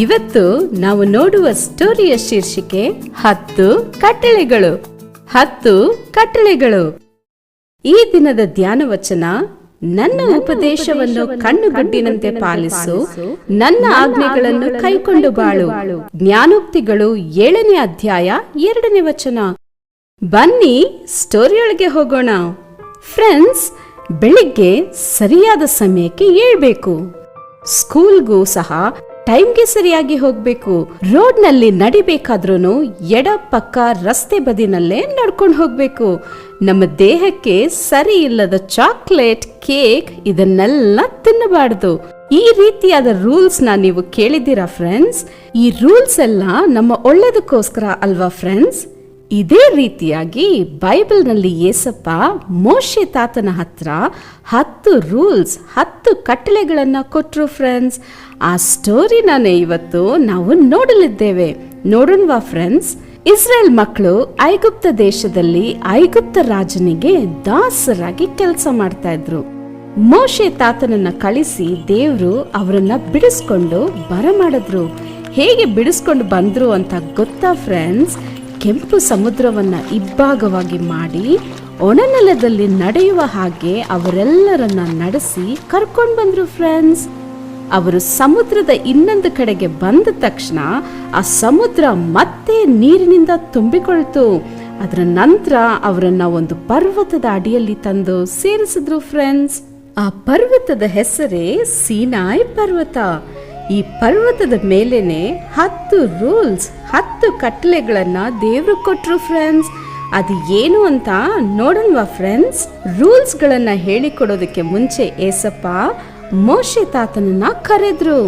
ಇವತ್ತು ನಾವು ನೋಡುವ ಸ್ಟೋರಿಯ ಶೀರ್ಷಿಕೆ ಹತ್ತು ಕಟ್ಟಳೆಗಳು. ಹತ್ತು ಕಟ್ಟಳೆಗಳು. ಈ ದಿನದ ಧ್ಯಾನ ವಚನ ನನ್ನ ಉಪದೇಶವನ್ನು ಕಣ್ಣುಗಟ್ಟಿನಂತೆ ಪಾಲಿಸು ನನ್ನ ಆಜ್ಞೆಗಳನ್ನು ಕೈಕೊಂಡು ಬಾಳು. ಜ್ಞಾನೋಕ್ತಿಗಳು ಏಳನೇ ಅಧ್ಯಾಯ ಎರಡನೇ ವಚನ. ಬನ್ನಿ ಸ್ಟೋರಿಯೊಳಗೆ ಹೋಗೋಣ. ಫ್ರೆಂಡ್ಸ್ ಬೆಳಿಗ್ಗೆ ಸರಿಯಾದ ಸಮಯಕ್ಕೆ ಏಳ್ಬೇಕು. ಸ್ಕೂಲ್ಗೂ ಸಹ ಟೈಮ್ಗೆ ಸರಿಯಾಗಿ ಹೋಗ್ಬೇಕು. ರೋಡ್ನಲ್ಲಿ ನಡಿಬೇಕಾದ್ರೂ ಎಡ ಪಕ್ಕ ರಸ್ತೆ ಬದಿನಲ್ಲೇ ನಡ್ಕೊಂಡು ಹೋಗ್ಬೇಕು. ನಮ್ಮ ದೇಹಕ್ಕೆ ಸರಿ ಇಲ್ಲದ ಚಾಕ್ಲೇಟ್, ಕೇಕ್ ಇದನ್ನೆಲ್ಲ ತಿನ್ನಬಾರ್ದು. ಈ ರೀತಿಯಾದ ರೂಲ್ಸ್ನ ನೀವು ಕೇಳಿದ್ದೀರಾ ಫ್ರೆಂಡ್ಸ್? ಈ ರೂಲ್ಸ್ ಎಲ್ಲ ನಮ್ಮ ಒಳ್ಳೇದಕ್ಕೋಸ್ಕರ ಅಲ್ವಾ ಫ್ರೆಂಡ್ಸ್? ಇದೇ ರೀತಿಯಾಗಿ ಬೈಬಲ್ನಲ್ಲಿ ಏಸಪ್ಪ, ಮೋಶೆ ತಾತನ ಹತ್ರ ಹತ್ತು ರೂಲ್ಸ್, ಹತ್ತು ಕಟ್ಟಳೆಗಳನ್ನ ಕೊಟ್ಟರು ಫ್ರೆಂಡ್ಸ್ ಆ ಸ್ಟೋರಿನೇ ಇವತ್ತು ನಾವು ನೋಡಲಿದ್ದೇವೆ. ನೋಡೋಣವಾ ಫ್ರೆಂಡ್ಸ್ ಇಸ್ರೇಲ್ ಮಕ್ಕಳು ಐಗುಪ್ತ ದೇಶದಲ್ಲಿ ಐಗುಪ್ತ ರಾಜನಿಗೆ ದಾಸರಾಗಿ ಕೆಲಸ ಮಾಡ್ತಾ ಇದ್ರು. ಮೋಶೆ ತಾತನನ್ನ ಕಳಿಸಿ ದೇವ್ರು ಅವರನ್ನ ಬಿಡಿಸ್ಕೊಂಡು ಬರಮಾಡಿದ್ರು. ಹೇಗೆ ಬಿಡಿಸ್ಕೊಂಡು ಬಂದ್ರು ಅಂತ ಗೊತ್ತಾ ಫ್ರೆಂಡ್ಸ್ ಕೆಂಪು ಸಮುದ್ರವನ್ನು ಇಬ್ಬಾಗವಾಗಿ ಮಾಡಿ ಒಣನೆಲದಲ್ಲಿ ನಡೆಯುವ ಹಾಗೆ ಅವರೆಲ್ಲರನ್ನ ನಡೆಸಿ ಕರ್ಕೊಂಡು ಬಂದ್ರು ಫ್ರೆಂಡ್ಸ್ ಅವರು ಸಮುದ್ರದ ಇನ್ನೊಂದು ಕಡೆಗೆ ಬಂದ ತಕ್ಷಣ ಆ ಸಮುದ್ರ ಮತ್ತೆ ನೀರಿನಿಂದ ತುಂಬಿಕೊಳ್ತು. ಅದರ ನಂತರ ಅವರನ್ನ ಒಂದು ಪರ್ವತದ ಅಡಿಯಲ್ಲಿ ತಂದು ಸೇರಿಸಿದ್ರು ಫ್ರೆಂಡ್ಸ್ ಆ ಪರ್ವತದ ಹೆಸರೇ ಸೀನಾಯ್ ಪರ್ವತ. ಈ ಪರ್ವತದ ಮೇಲೇನೆ ಹತ್ತು ರೂಲ್ಸ್, ಹತ್ತು ಕಟ್ಟಲೆಗಳನ್ನು ದೇವರು ಕೊಟ್ರು ಫ್ರೆಂಡ್ಸ್ ಅದು ಏನು ಅಂತ ನೋಡಲ್ವಾ ಫ್ರೆಂಡ್ಸ್ ರೂಲ್ಸ್ ಗಳನ್ನ ಹೇಳಿಕೊಡೋದಕ್ಕೆ ಮುಂಚೆ ಏಸಪ್ಪ ಮೋಶೆ ತಾತನನ್ನ ಕರೆದ್ರು.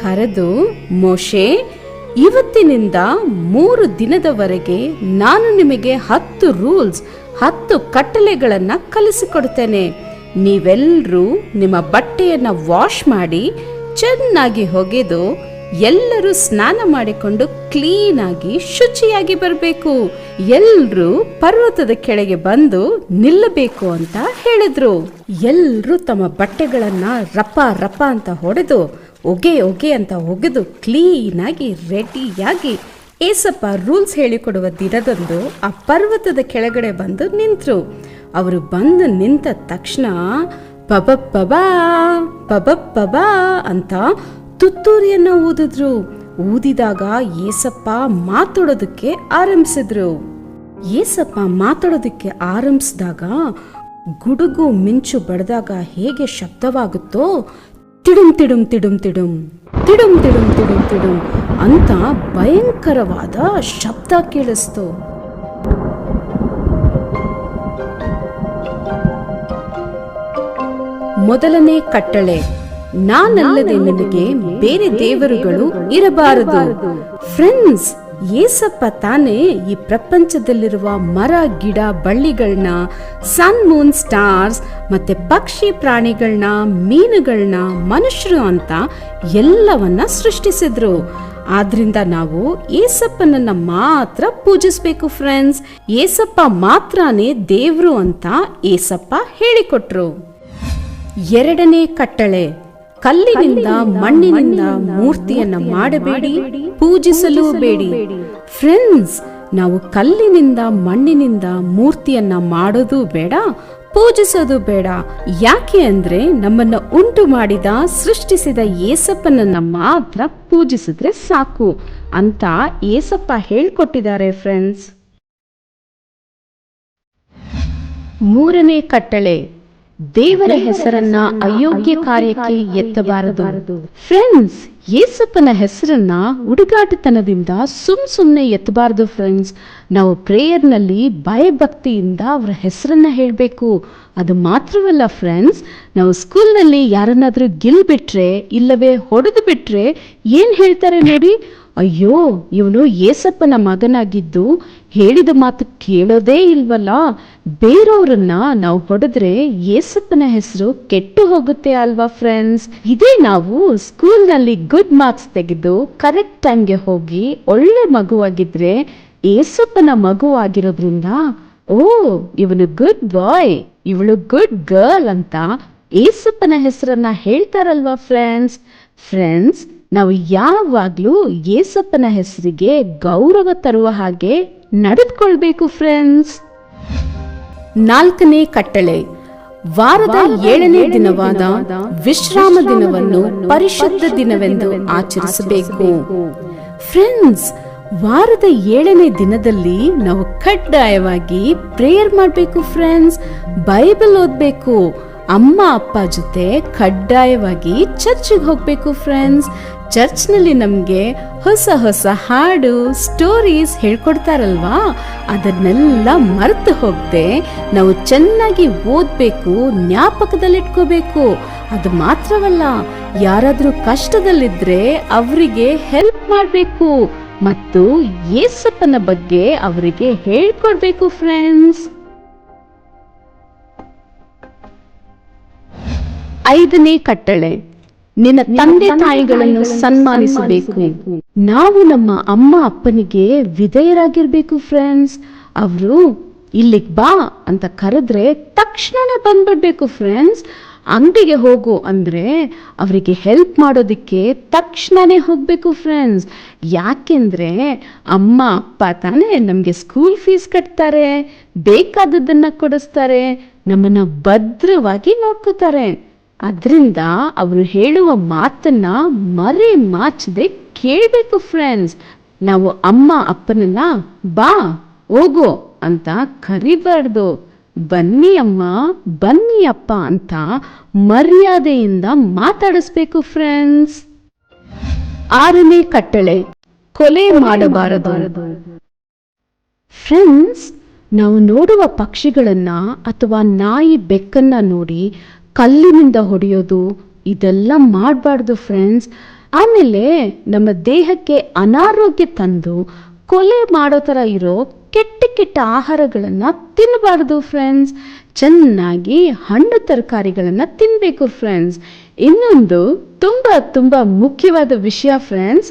ಕರೆದು, ಮೋಶೆ, ಇವತ್ತಿನಿಂದ ಮೂರು ದಿನದವರೆಗೆ ನಾನು ನಿಮಗೆ ಹತ್ತು ರೂಲ್ಸ್, ಹತ್ತು ಕಟ್ಟಲೆಗಳನ್ನು ಕಲಿಸಿಕೊಡ್ತೇನೆ. ನೀವೆಲ್ಲರೂ ನಿಮ್ಮ ಬಟ್ಟೆಯನ್ನ ವಾಶ್ ಮಾಡಿ ಚೆನ್ನಾಗಿ ಹೊಗೆದು ಎಲ್ಲರೂ ಸ್ನಾನ ಮಾಡಿಕೊಂಡು ಕ್ಲೀನ್ ಆಗಿ ಶುಚಿಯಾಗಿ ಬರಬೇಕು. ಎಲ್ಲರೂ ಪರ್ವತದ ಕೆಳಗೆ ಬಂದು ನಿಲ್ಲಬೇಕು ಅಂತ ಹೇಳಿದ್ರು. ಎಲ್ಲರೂ ತಮ್ಮ ಬಟ್ಟೆಗಳನ್ನ ರಪ್ಪ ರಪ್ಪ ಅಂತ ಹೊಡೆದು, ಒಗೆ ಒಗೆ ಅಂತ ಒಗೆದು ಕ್ಲೀನ್ ಆಗಿ ರೆಡಿಯಾಗಿ ಏಸಪ್ಪ ರೂಲ್ಸ್ ಹೇಳಿಕೊಡುವ ದಿನದಂದು ಆ ಪರ್ವತದ ಕೆಳಗಡೆ ಬಂದು ನಿಂತರು. ಅವರು ಬಂದು ನಿಂತ ತಕ್ಷಣ ಅಂತ ತುತ್ತೂರಿಯನ್ನು ಊದಿದ್ರು. ಊದಿದಾಗ ಏಸಪ್ಪ ಮಾತಾಡೋದಕ್ಕೆ ಆರಂಭಿಸಿದ್ರು. ಏಸಪ್ಪ ಮಾತಾಡೋದಕ್ಕೆ ಆರಂಭಿಸಿದಾಗ ಗುಡುಗು ಮಿಂಚು ಬಡದಾಗ ಹೇಗೆ ಶಬ್ದವಾಗುತ್ತೋ ತಿಡುಂ ತಿಡುಂ ತಿಡುಂ ತಿಡುಂ ತಿಡುಂ ತಿಡುಂ ತಿಡುಂ ತಿಡುಂ ಅಂತ ಭಯಂಕರವಾದ ಶಬ್ದ ಕೇಳಿಸ್ತು. ಮೊದಲನೇ ಕಟ್ಟಳೆ. ನಾನಲ್ಲದೆ ನಿನಗೆ ಬೇರೆ ದೇವರುಗಳು ಇರಬಾರದು. ಫ್ರೆಂಡ್ಸ್ ಏಸಪ್ಪ ತಾನೇ ಈ ಪ್ರಪಂಚದಲ್ಲಿರುವ ಮರ, ಗಿಡ ಬಳ್ಳಿಗಳನ್ನ ಸನ್ ಮೂನ್ ಸ್ಟಾರ್ಸ್ ಮತ್ತೆ ಪಕ್ಷಿ ಪ್ರಾಣಿಗಳನ್ನ ಮೀನುಗಳನ್ನ ಮನುಷ್ಯರು ಅಂತ ಎಲ್ಲವನ್ನ ಸೃಷ್ಟಿಸಿದ್ರು. ಆದ್ರಿಂದ ನಾವು ಏಸಪ್ಪನನ್ನ ಮಾತ್ರ ಪೂಜಿಸ್ಬೇಕು ಫ್ರೆಂಡ್ಸ್ ಏಸಪ್ಪ ಮಾತ್ರನೇ ದೇವ್ರು ಅಂತ ಏಸಪ್ಪ ಹೇಳಿಕೊಟ್ರು. ಎರಡನೇ ಕಟ್ಟಳೆ. ಕಲ್ಲಿನಿಂದ ಮಣ್ಣಿನಿಂದ ಮೂರ್ತಿಯನ್ನ ಮಾಡಬೇಡಿ ಪೂಜಿಸಲು ಬೇಡಿ. ಫ್ರೆಂಡ್ಸ್ ನಾವು ಕಲ್ಲಿನಿಂದ ಮಣ್ಣಿನಿಂದ ಮೂರ್ತಿಯನ್ನ ಮಾಡೋದು ಬೇಡ ಪೂಜಿಸೋದು ಬೇಡ. ಯಾಕೆ ಅಂದ್ರೆ ನಮ್ಮನ್ನ ಉಂಟು ಮಾಡಿದ ಸೃಷ್ಟಿಸಿದ ಏಸಪ್ಪನನ್ನ ಮಾತ್ರ ಪೂಜಿಸಿದ್ರೆ ಸಾಕು ಅಂತ ಏಸಪ್ಪ ಹೇಳ್ಕೊಟ್ಟಿದ್ದಾರೆ ಫ್ರೆಂಡ್ಸ್ ಮೂರನೇ ಕಟ್ಟಳೆ. ದೇವರ ಹೆಸರನ್ನ ಅಯೋಗ್ಯ ಕಾರ್ಯಕ್ಕೆ ಎತ್ತಬಾರದು. ಫ್ರೆಂಡ್ಸ್ ಯೇಸಪ್ಪನ ಹೆಸರನ್ನ ಹುಡುಗಾಟತನದಿಂದ ಸುಮ್ ಸುಮ್ನೆ ಎತ್ತಬಾರದು ಫ್ರೆಂಡ್ಸ್ ನಾವು ಪ್ರೇಯರ್ನಲ್ಲಿ ಭಯಭಕ್ತಿಯಿಂದ ಅವರ ಹೆಸರನ್ನ ಹೇಳಬೇಕು. ಅದು ಮಾತ್ರವಲ್ಲ ಫ್ರೆಂಡ್ಸ್ ನಾವು ಸ್ಕೂಲ್ನಲ್ಲಿ ಯಾರನ್ನಾದ್ರೂ ಗಿಲ್ ಬಿಟ್ರೆ ಇಲ್ಲವೇ ಹೊಡೆದು ಬಿಟ್ರೆ ಏನು ಹೇಳ್ತಾರೆ ನೋಡಿ? ಅಯ್ಯೋ, ಇವನು ಯೇಸಪ್ಪನ ಮಗನಾಗಿದ್ದು ಹೇಳಿದ ಮಾತು ಕೇಳೋದೇ ಇಲ್ವಲ್ಲ? ಬೇರೆಯವರನ್ನ ನಾವು ಹೊಡೆದ್ರೆ ಏಸಪ್ಪನ ಹೆಸರು ಕೆಟ್ಟು ಹೋಗುತ್ತೆ ಅಲ್ವಾ ಫ್ರೆಂಡ್ಸ್ ಇದೇ ನಾವು ಸ್ಕೂಲ್ನಲ್ಲಿ ಗುಡ್ ಮಾರ್ಕ್ಸ್ ತೆಗೆದು ಕರೆಕ್ಟ್ ಟೈಮ್ಗೆ ಹೋಗಿ ಒಳ್ಳೆ ಮಗುವಾಗಿದ್ರೆ ಏಸಪ್ಪನ ಮಗು ಆಗಿರೋದ್ರಿಂದ, ಓ, ಇವನು ಗುಡ್ ಬಾಯ್ ಇವಳು ಗುಡ್ ಗರ್ಲ್ ಅಂತ ಏಸಪ್ಪನ ಹೆಸರನ್ನ ಹೇಳ್ತಾರಲ್ವಾ ಫ್ರೆಂಡ್ಸ್ ಫ್ರೆಂಡ್ಸ್ ನಾವು ಯಾವಾಗಲೂ ಏಸಪ್ಪನ ಹೆಸರಿಗೆ ಗೌರವ ತರುವ ಹಾಗೆ ನಡೆದುಕೊಳ್ಬೇಕು ಫ್ರೆಂಡ್ಸ್ ನಾಲ್ಕನೇ ಕಟ್ಟಳೆ. ವಾರದ ಏಳನೇ ದಿನವಾದ ವಿಶ್ರಾಮ ದಿನವನ್ನು ಪರಿಶುದ್ಧ ದಿನವೆಂದು ಆಚರಿಸಬೇಕು. ಫ್ರೆಂಡ್ಸ್ ವಾರದ ಏಳನೇ ದಿನದಲ್ಲಿ ನಾವು ಕಡ್ಡಾಯವಾಗಿ ಪ್ರೇಯರ್ ಮಾಡಬೇಕು ಫ್ರೆಂಡ್ಸ್ ಬೈಬಲ್ ಓದಬೇಕು. ಅಮ್ಮ ಅಪ್ಪ ಜೊತೆ ಕಡ್ಡಾಯವಾಗಿ ಚರ್ಚಿಗೆ ಹೋಗ್ಬೇಕು ಫ್ರೆಂಡ್ಸ್ ಚರ್ಚ್ನಲ್ಲಿ ನಮಗೆ ಹೊಸ ಹೊಸ ಹಾಡು ಸ್ಟೋರೀಸ್ ಹೇಳ್ಕೊಡ್ತಾರಲ್ವಾ? ಅದನ್ನೆಲ್ಲ ಮರೆತು ಹೋಗದೆ ನಾವು ಚೆನ್ನಾಗಿ ಓದಬೇಕು, ಜ್ಞಾಪಕದಲ್ಲಿಟ್ಕೋಬೇಕು. ಅದು ಮಾತ್ರವಲ್ಲ, ಯಾರಾದರೂ ಕಷ್ಟದಲ್ಲಿದ್ರೆ ಅವರಿಗೆ ಹೆಲ್ಪ್ ಮಾಡಬೇಕು. ಮತ್ತು ಯೇಸಪ್ಪನ ಬಗ್ಗೆ ಅವರಿಗೆ ಹೇಳ್ಕೊಡ್ಬೇಕು ಫ್ರೆಂಡ್ಸ್ ಐದನೇ ಕಟ್ಟಳೆ. ನಿನ್ನ ತಂದೆ ತಾಯಿಗಳನ್ನು ಸನ್ಮಾನಿಸಬೇಕು. ನಾವು ನಮ್ಮ ಅಮ್ಮ ಅಪ್ಪನಿಗೆ ವಿಧೇಯರಾಗಿರ್ಬೇಕು ಫ್ರೆಂಡ್ಸ್ ಅವರು ಇಲ್ಲಿಗ್ ಬಾ ಅಂತ ಕರೆದ್ರೆ ತಕ್ಷಣನೇ ಬಂದ್ಬಿಡ್ಬೇಕು ಫ್ರೆಂಡ್ಸ್ ಅಂಗಡಿಗೆ ಹೋಗು ಅಂದ್ರೆ ಅವರಿಗೆ ಹೆಲ್ಪ್ ಮಾಡೋದಕ್ಕೆ ತಕ್ಷಣನೇ ಹೋಗ್ಬೇಕು ಫ್ರೆಂಡ್ಸ್ ಯಾಕೆಂದ್ರೆ ಅಮ್ಮ ಅಪ್ಪ ತಾನೇ ನಮಗೆ ಸ್ಕೂಲ್ ಫೀಸ್ ಕಟ್ತಾರೆ ಬೇಕಾದದ್ದನ್ನ ಕೊಡಿಸ್ತಾರೆ ನಮ್ಮನ್ನ ಭದ್ರವಾಗಿ ನೋಡ್ಕೋತಾರೆ. ಅದರಿಂದ ಅವರು ಹೇಳುವ ಮಾತನ್ನ ಮರೆ ಮಾಚದೆ. ಕೇಳಬೇಕು ಫ್ರೆಂಡ್ಸ್ ನಾವು ಅಮ್ಮ ಅಪ್ಪನನ್ನ ಬಾ ಹೋಗೋ ಅಂತ ಕರಿಬಾರ್ದು. ಬನ್ನಿ ಅಮ್ಮ ಬನ್ನಿ ಅಪ್ಪ ಅಂತ ಮರ್ಯಾದೆಯಿಂದ ಮಾತಾಡಿಸ್ಬೇಕು ಫ್ರೆಂಡ್ಸ್ ಆರನೇ ಕಟ್ಟಳೆ. ಕೊಲೆ ಮಾಡಬಾರದು. ಫ್ರೆಂಡ್ಸ್ ನಾವು ನೋಡುವ ಪಕ್ಷಿಗಳನ್ನ ಅಥವಾ ನಾಯಿ ಬೆಕ್ಕನ್ನ ನೋಡಿ ಕಲ್ಲಿನಿಂದ ಹೊಡೆಯೋದು, ಇದೆಲ್ಲ ಮಾಡಬಾರ್ದು ಫ್ರೆಂಡ್ಸ್ ಆಮೇಲೆ ನಮ್ಮ ದೇಹಕ್ಕೆ ಅನಾರೋಗ್ಯ ತಂದು ಕೊಲೆ ಮಾಡೋ ಥರ ಇರೋ ಕೆಟ್ಟ ಕೆಟ್ಟ ಆಹಾರಗಳನ್ನು ತಿನ್ನಬಾರ್ದು ಫ್ರೆಂಡ್ಸ್ ಚೆನ್ನಾಗಿ ಹಣ್ಣು ತರಕಾರಿಗಳನ್ನು ತಿನ್ನಬೇಕು ಫ್ರೆಂಡ್ಸ್ ಇನ್ನೊಂದು ತುಂಬ ತುಂಬ ಮುಖ್ಯವಾದ ವಿಷಯ ಫ್ರೆಂಡ್ಸ್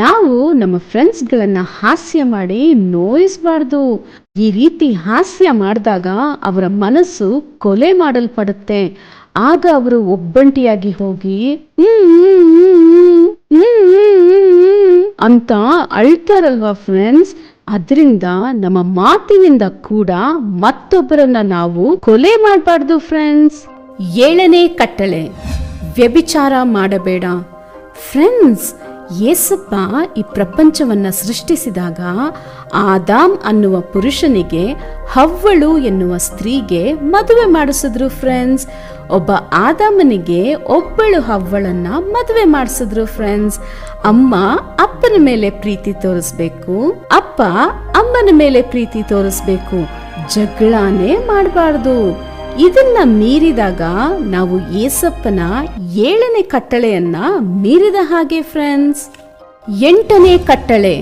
ನಾವು ನಮ್ಮ ಫ್ರೆಂಡ್ಸ್ಗಳನ್ನು ಹಾಸ್ಯ ಮಾಡಿ ನೋಯಿಸಬಾರ್ದು. ಈ ರೀತಿ ಹಾಸ್ಯ ಮಾಡಿದಾಗ ಅವರ ಮನಸ್ಸು ಕೊಲೆ ಮಾಡಲ್ಪಡುತ್ತೆ. ಆಗ ಅವರು ಒಬ್ಬಂಟಿಯಾಗಿ ಹೋಗಿ, ಅಂತ ಅಳ್ತಾರಲ್ವಾ ಫ್ರೆಂಡ್ಸ್ ಅದರಿಂದ ನಮ್ಮ ಮಾತಿನಿಂದ ಕೂಡ ಮತ್ತೊಬ್ಬರನ್ನ ನಾವು ಕೊಲೆ ಮಾಡಬಾರ್ದು ಫ್ರೆಂಡ್ಸ್ ಏಳನೇ ಕಟ್ಟಳೆ. ವ್ಯಭಿಚಾರ ಮಾಡಬೇಡ. ಫ್ರೆಂಡ್ಸ್ ಯೇಸಪ್ಪ ಈ ಪ್ರಪಂಚವನ್ನ ಸೃಷ್ಟಿಸಿದಾಗ ಆದಾಮ್ ಅನ್ನುವ ಪುರುಷನಿಗೆ ಹವ್ವಳು ಎನ್ನುವ ಸ್ತ್ರೀಗೆ ಮದುವೆ ಮಾಡಿಸಿದ್ರು ಫ್ರೆಂಡ್ಸ್ ಒಬ್ಬ ಆದಾಮನಿಗೆ ಒಬ್ಬಳು ಹವ್ವಳನ್ನ ಮದುವೆ ಮಾಡಿಸಿದ್ರು ಫ್ರೆಂಡ್ಸ್ ಅಮ್ಮ ಅಪ್ಪನ ಮೇಲೆ ಪ್ರೀತಿ ತೋರಿಸ್ಬೇಕು, ಅಪ್ಪ ಅಮ್ಮನ ಮೇಲೆ ಪ್ರೀತಿ ತೋರಿಸ್ಬೇಕು, ಜಗಳಾನೇ ಮಾಡಬಾರ್ದು. ಇದನ್ನ ಮೀರಿದಾಗ ನಾವು ಏಸಪ್ಪನ ಏಳನೇ ಕಟ್ಟಳೆಯನ್ನ ಮೀರಿದ ಹಾಗೆ ಫ್ರೆಂಡ್ಸ್ ಎಂಟನೇ ಕಟ್ಟಳೆ.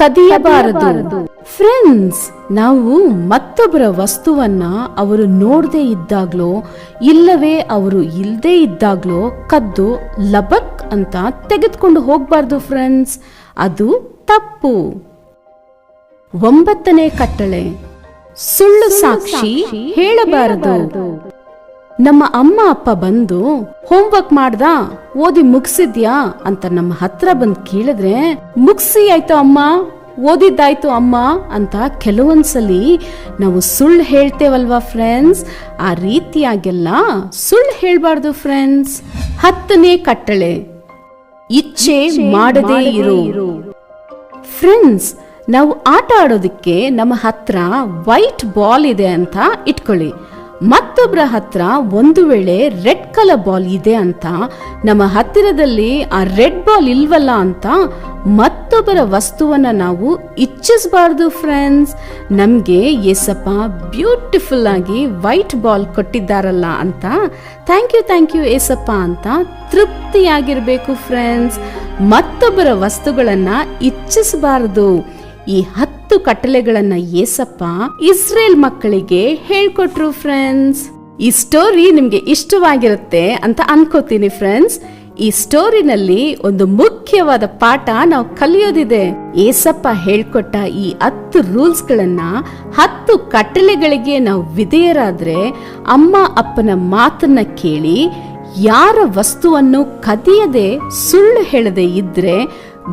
ಕದಿಯಬಾರದು. ಫ್ರೆಂಡ್ಸ್ ನಾವು ಮತ್ತೊಬ್ಬರ ವಸ್ತುವನ್ನ ಅವರು ನೋಡದೇ ಇದ್ದಾಗ್ಲೋ, ಇಲ್ಲವೇ ಅವರು ಇಲ್ಲದೇ ಇದ್ದಾಗ್ಲೋ ಕದ್ದು ಲಬಕ್ ಅಂತ ತೆಗೆದುಕೊಂಡು ಹೋಗ್ಬಾರ್ದು ಫ್ರೆಂಡ್ಸ್ ಅದು ತಪ್ಪು. ಒಂಬತ್ತನೇ ಕಟ್ಟಳೆ. ಸುಳ್ಳು ಸಾಕ್ಷಿ ಹೇಳಬಾರದು. ನಮ್ಮ ಅಮ್ಮ ಅಪ್ಪ ಬಂದು ಹೋಮ್ವರ್ಕ್ ಮಾಡ್ದ? ಓದಿ ಮುಗಿಸಿದ್ಯಾ? ಅಂತ ನಮ್ಮ ಹತ್ರ ಬಂದ್ ಕೇಳಿದ್ರೆ ಮುಗಿಸಿ ಆಯ್ತು ಅಮ್ಮ ಓದಿದ್ದಾಯ್ತು ಅಮ್ಮ ಅಂತ ಕೆಲವೊಂದ್ಸಲಿ ನಾವು ಸುಳ್ಳು ಹೇಳ್ತೇವಲ್ವಾ ಫ್ರೆಂಡ್ಸ್ ಆ ರೀತಿಯಾಗೆಲ್ಲ ಸುಳ್ಳು ಹೇಳ್ಬಾರ್ದು ಫ್ರೆಂಡ್ಸ್ ಹತ್ತನೇ ಕಟ್ಟಳೆ. ಇಚ್ಛೆ ಮಾಡದೇ ಇರು. ಫ್ರೆಂಡ್ಸ್ ನಾವು ಆಟ ಆಡೋದಕ್ಕೆ ನಮ್ಮ ಹತ್ರ ವೈಟ್ ಬಾಲ್ ಇದೆ ಅಂತ ಇಟ್ಕೊಳ್ಳಿ. ಮತ್ತೊಬ್ಬರ ಹತ್ರ ಒಂದು ವೇಳೆ ರೆಡ್ ಕಲರ್ ಬಾಲ್ ಇದೆ ಅಂತ, ನಮ್ಮ ಹತ್ತಿರದಲ್ಲಿ ಆ ರೆಡ್ ಬಾಲ್ ಇಲ್ವಲ್ಲ ಅಂತ ಮತ್ತೊಬ್ಬರ ವಸ್ತುವನ್ನ ನಾವು ಇಚ್ಛಿಸಬಾರ್ದು ಫ್ರೆಂಡ್ಸ್ ನಮಗೆ ಯೇಸಪ್ಪ ಬ್ಯೂಟಿಫುಲ್ ಆಗಿ ವೈಟ್ ಬಾಲ್ ಕೊಟ್ಟಿದ್ದಾರಲ್ಲ ಅಂತ. Thank you thank you Yesappa ಅಂತ ತೃಪ್ತಿಯಾಗಿರಬೇಕು ಫ್ರೆಂಡ್ಸ್ ಮತ್ತೊಬ್ಬರ ವಸ್ತುಗಳನ್ನ ಇಚ್ಛಿಸಬಾರದು. ಈ ಹತ್ತು ಕಟ್ಟಲೆಗಳನ್ನ ಏಸಪ್ಪ ಇಸ್ರೇಲ್ ಮಕ್ಕಳಿಗೆ ಹೇಳ್ಕೊಟ್ರು ಫ್ರೆಂಡ್ಸ್ ಈ ಸ್ಟೋರಿ ನಿಮ್ಗೆ ಇಷ್ಟವಾಗಿರುತ್ತೆ ಅಂತ ಅನ್ಕೋತೀನಿ ಫ್ರೆಂಡ್ಸ್ ಈ ಸ್ಟೋರಿನಲ್ಲಿ ಒಂದು ಮುಖ್ಯವಾದ ಪಾಠ ನಾವು ಕಲಿಯೋದಿದೆ. ಏಸಪ್ಪ ಹೇಳ್ಕೊಟ್ಟ ಈ ಹತ್ತು ರೂಲ್ಸ್ ಗಳನ್ನ ಹತ್ತು ಕಟ್ಟಲೆಗಳಿಗೆ ನಾವು ವಿಧೇಯರಾದ್ರೆ ಅಮ್ಮ ಅಪ್ಪನ ಮಾತನ್ನ ಕೇಳಿ ಯಾರ ವಸ್ತುವನ್ನು ಕದಿಯದೆ ಸುಳ್ಳು ಹೇಳದೆ ಇದ್ರೆ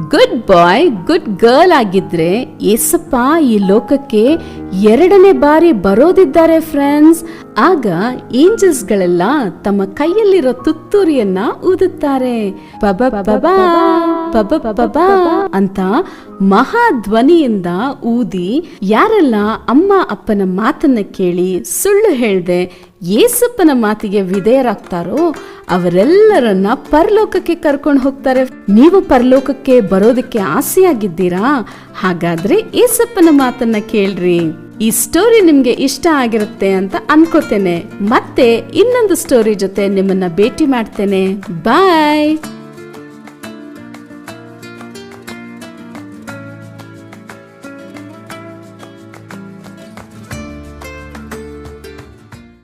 ಗುಡ್ ಬಾಯ್ ಗುಡ್ ಗರ್ಲ್ ಆಗಿದ್ರೆ ಏಸಪ್ಪ ಈ ಲೋಕಕ್ಕೆ ಎರಡನೇ ಬಾರಿ ಬರೋದಿದ್ದಾರೆ ಫ್ರೆಂಡ್ಸ್ ಆಗ ಏಂಜಲ್ಸ್ಗಳೆಲ್ಲ ತಮ್ಮ ಕೈಯಲ್ಲಿರೋ ತುತ್ತೂರಿಯನ್ನ ಊದುತ್ತಾರೆ. ಅಂತ ಮಹಾಧ್ವನಿಯಿಂದ ಊದಿ ಯಾರೆಲ್ಲ ಅಮ್ಮ ಅಪ್ಪನ ಮಾತನ್ನ ಕೇಳಿ ಸುಳ್ಳು ಹೇಳ್ದೆ ಏಸಪ್ಪನ ಮಾತಿಗೆ ವಿಧೇಯರಾಗ್ತಾರೋ ಅವರೆಲ್ಲರನ್ನ ಪರಲೋಕಕ್ಕೆ ಕರ್ಕೊಂಡು ಹೋಗ್ತಾರೆ. ನೀವು ಪರಲೋಕಕ್ಕೆ ಬರೋದಕ್ಕೆ ಆಸೆಯಾಗಿದ್ದೀರಾ? ಹಾಗಾದ್ರೆ ಏಸಪ್ಪನ ಮಾತನ್ನ ಕೇಳ್ರಿ. ಈ ಸ್ಟೋರಿ ನಿಮ್ಗೆ ಇಷ್ಟ ಆಗಿರುತ್ತೆ ಅಂತ ಅನ್ಕೋತೇನೆ. ಮತ್ತೆ ಇನ್ನೊಂದು ಸ್ಟೋರಿ ಜೊತೆ ನಿಮ್ಮನ್ನ ಭೇಟಿ ಮಾಡ್ತೇನೆ. ಬಾಯ್